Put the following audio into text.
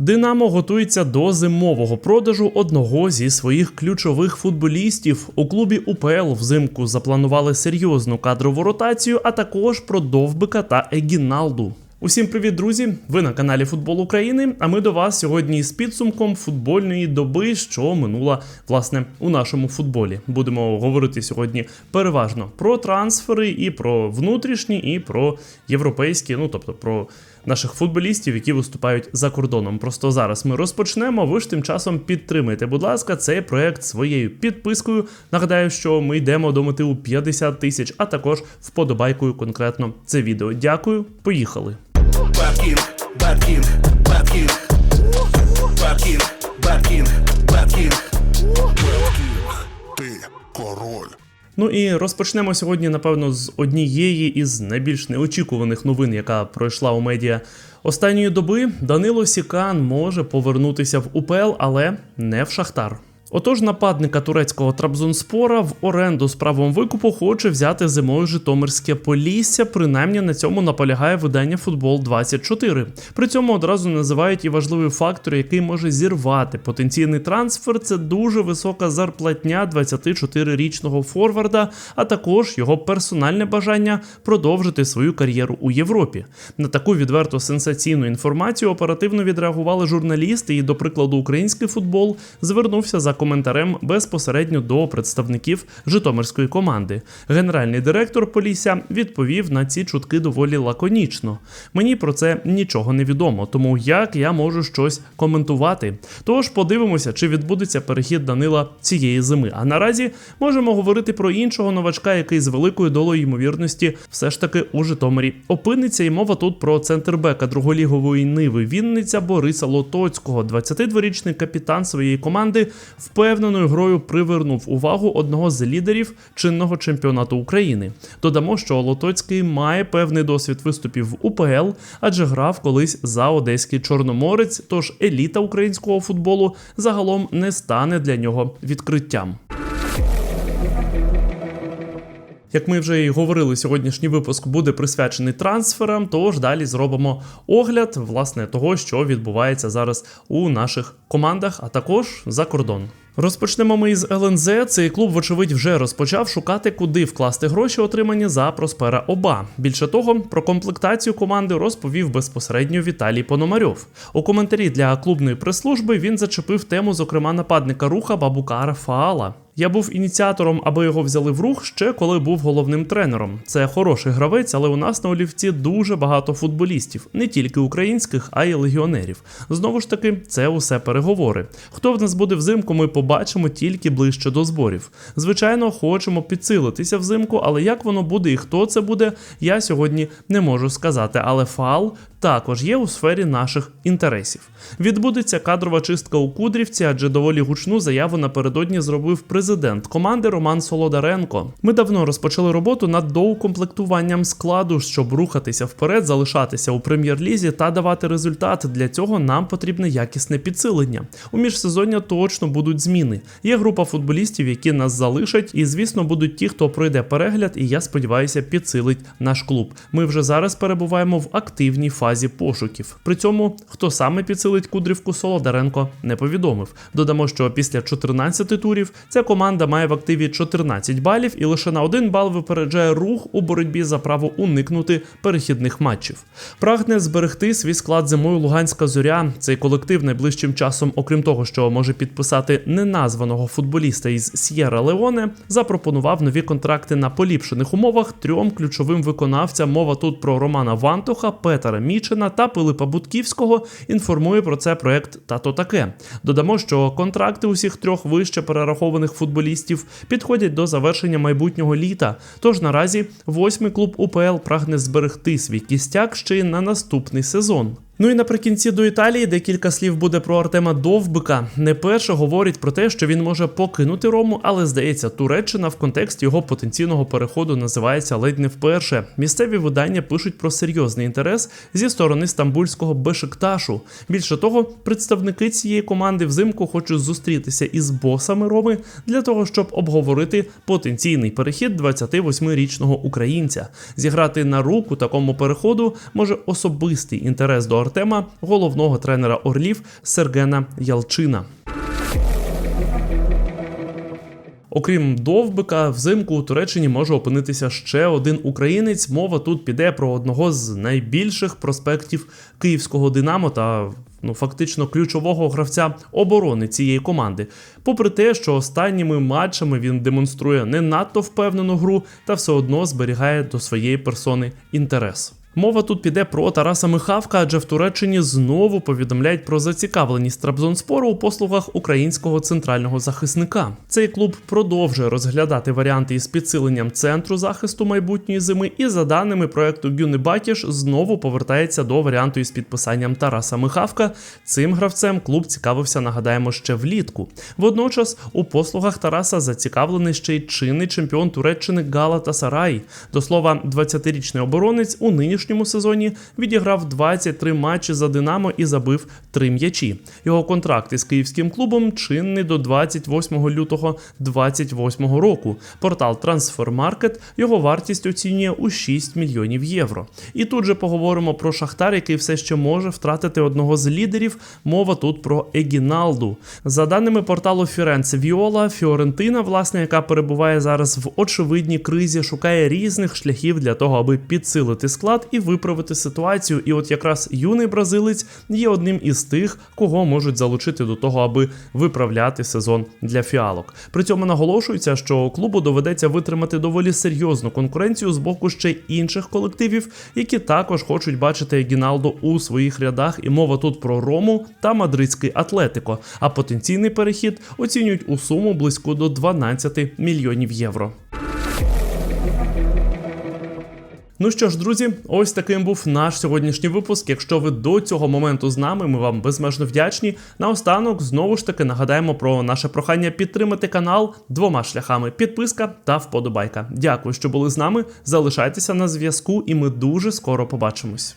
Динамо готується до зимового продажу одного зі своїх ключових футболістів. У клубі УПЛ взимку запланували серйозну кадрову ротацію, а також про Довбика та Егіналду. Усім привіт, друзі! Ви на каналі Футбол України. А ми до вас сьогодні з підсумком футбольної доби, що минула власне у нашому футболі. Будемо говорити сьогодні переважно про трансфери, і про внутрішні, і про європейські, ну тобто про наших футболістів, які виступають за кордоном. Просто зараз ми розпочнемо. Ви ж тим часом підтримайте, будь ласка, цей проект своєю підпискою. Нагадаю, що ми йдемо до мети у 50 тисяч, а також вподобайкою конкретно це відео. Дякую, поїхали. Баткінг, Баткінг, Баткінг, Баткінг, Баткінг, Баткінг. Ти король. Ну і розпочнемо сьогодні, напевно, з однієї із найбільш неочікуваних новин, яка пройшла у медіа останньої доби. Данило Сікан може повернутися в УПЛ, але не в Шахтар. Отож, нападника турецького Трабзонспора в оренду з правом викупу хоче взяти зимою Житомирське Полісся. Принаймні на цьому наполягає видання Футбол 24 При цьому одразу називають і важливий фактор, який може зірвати потенційний трансфер. Це дуже висока зарплатня 24-річного форварда, а також його персональне бажання продовжити свою кар'єру у Європі. На таку відверто сенсаційну інформацію оперативно відреагували журналісти, і, до прикладу, український футбол звернувся за коментарем безпосередньо до представників Житомирської команди. Генеральний директор Полісся відповів на ці чутки доволі лаконічно. Мені про це нічого не відомо, тому як я можу щось коментувати. Тож подивимося, чи відбудеться перехід Данила цієї зими. А наразі можемо говорити про іншого новачка, який з великою долою ймовірності все ж таки у Житомирі опиниться. І мова тут про центрбека друголігової ниви Вінниця Бориса Лотоцького. 22-річний капітан своєї команди впевненою грою привернув увагу одного з лідерів чинного чемпіонату України. Додамо, що Лотоцький має певний досвід виступів в УПЛ, адже грав колись за одеський чорноморець. Тож еліта українського футболу загалом не стане для нього відкриттям. Як ми вже і говорили, сьогоднішній випуск буде присвячений трансферам. Тож далі зробимо огляд власне того, що відбувається зараз у наших командах, а також за кордон. Розпочнемо ми із ЛНЗ. Цей клуб, вочевидь, вже розпочав шукати, куди вкласти гроші, отримані за Проспера Оба. Більше того, про комплектацію команди розповів безпосередньо Віталій Пономарьов. У коментарі для клубної прес-служби він зачепив тему, зокрема, нападника руха Бабукара Фаала. Я був ініціатором, аби його взяли в рух ще коли був головним тренером. Це хороший гравець, але у нас на олівці дуже багато футболістів, не тільки українських, а й легіонерів. Знову ж таки, це усе переговори. Хто в нас буде взимку, ми побачимо тільки ближче до зборів. Звичайно, хочемо підсилитися взимку, але як воно буде і хто це буде, я сьогодні не можу сказати. Але фал також є у сфері наших інтересів. Відбудеться кадрова чистка у Кудрівці, адже доволі гучну заяву напередодні зробив президент команди Роман Солодаренко. Ми давно розпочали роботу над доукомплектуванням складу, щоб рухатися вперед, залишатися у прем'єр-лізі та давати результат. Для цього нам потрібне якісне підсилення. У міжсезоння точно будуть зміни. Є група футболістів, які нас залишать, і звісно будуть ті, хто пройде перегляд, і я сподіваюся, підсилить наш клуб. Ми вже зараз перебуваємо в активній фазі пошуків. При цьому хто саме підсилить кудрівку Солодаренко не повідомив. Додамо, що після 14 турів ця команда має в активі 14 балів і лише на один бал випереджає рух у боротьбі за право уникнути перехідних матчів. Прагне зберегти свій склад зимою Луганська зоря. Цей колектив найближчим часом, окрім того, що може підписати неназваного футболіста із С'єра Леоне, запропонував нові контракти на поліпшених умовах трьом ключовим виконавцям. Мова тут про Романа Вантуха, Петера Мічина та Пилипа Будківського. Інформує про це проект Тато таке. Додамо, що контракти усіх трьох вище перерахованих футболістів підходять до завершення майбутнього літа. Тож наразі восьмий клуб УПЛ прагне зберегти свій кістяк ще й на наступний сезон. Ну і наприкінці до Італії декілька слів буде про Артема Довбика. Не перше говорить про те, що він може покинути Рому, але здається, Туреччина в контексті його потенційного переходу називається ледь не вперше. Місцеві видання пишуть про серйозний інтерес зі сторони стамбульського Бешикташу. Більше того, представники цієї команди взимку хочуть зустрітися із босами Роми для того, щоб обговорити потенційний перехід 28-річного українця. Зіграти на руку такому переходу може особистий інтерес до Артема, головного тренера Орлів Сергена Ялчина. Окрім Довбика, взимку у Туреччині може опинитися ще один українець. Мова тут піде про одного з найбільших проспектів київського Динамо та ну фактично ключового гравця оборони цієї команди. Попри те, що останніми матчами він демонструє не надто впевнену гру та все одно зберігає до своєї персони інтерес. Мова тут піде про Тараса Михавка, адже в Туреччині знову повідомляють про зацікавленість Трабзонспору у послугах українського центрального захисника. Цей клуб продовжує розглядати варіанти із підсиленням центру захисту майбутньої зими, і за даними проекту Гюни Бакіш, знову повертається до варіанту із підписанням Тараса Михавка. Цим гравцем клуб цікавився, нагадаємо, ще влітку. Водночас у послугах Тараса зацікавлений ще й чинний чемпіон Туреччини Галата Сарай. До слова, 20-річний оборонець у нинішньому сезоні відіграв 23 матчі за Динамо і забив 3 м'ячі. Його контракт із київським клубом чинний до 28 лютого 2028 року. Портал Transfermarkt його вартість оцінює у 6 мільйонів євро. І тут же поговоримо про Шахтар, який все ще може втратити одного з лідерів. Мова тут про Егіналду. За даними порталу Фіренце Віола, Фіорентина, власне, яка перебуває зараз в очевидній кризі, шукає різних шляхів для того, аби підсилити склад і виправити ситуацію. І от якраз юний бразилець є одним із тих, кого можуть залучити до того, аби виправляти сезон для фіалок. При цьому наголошується, що клубу доведеться витримати доволі серйозну конкуренцію з боку ще інших колективів, які також хочуть бачити Гіналдо у своїх рядах. І мова тут про Рому та мадридський Атлетико. А потенційний перехід оцінюють у суму близько до 12 мільйонів євро. Ну що ж, друзі, ось таким був наш сьогоднішній випуск. Якщо ви до цього моменту з нами, ми вам безмежно вдячні. Наостанок знову ж таки нагадаємо про наше прохання підтримати канал двома шляхами: підписка та вподобайка. Дякую, що були з нами. Залишайтеся на зв'язку, і ми дуже скоро побачимось.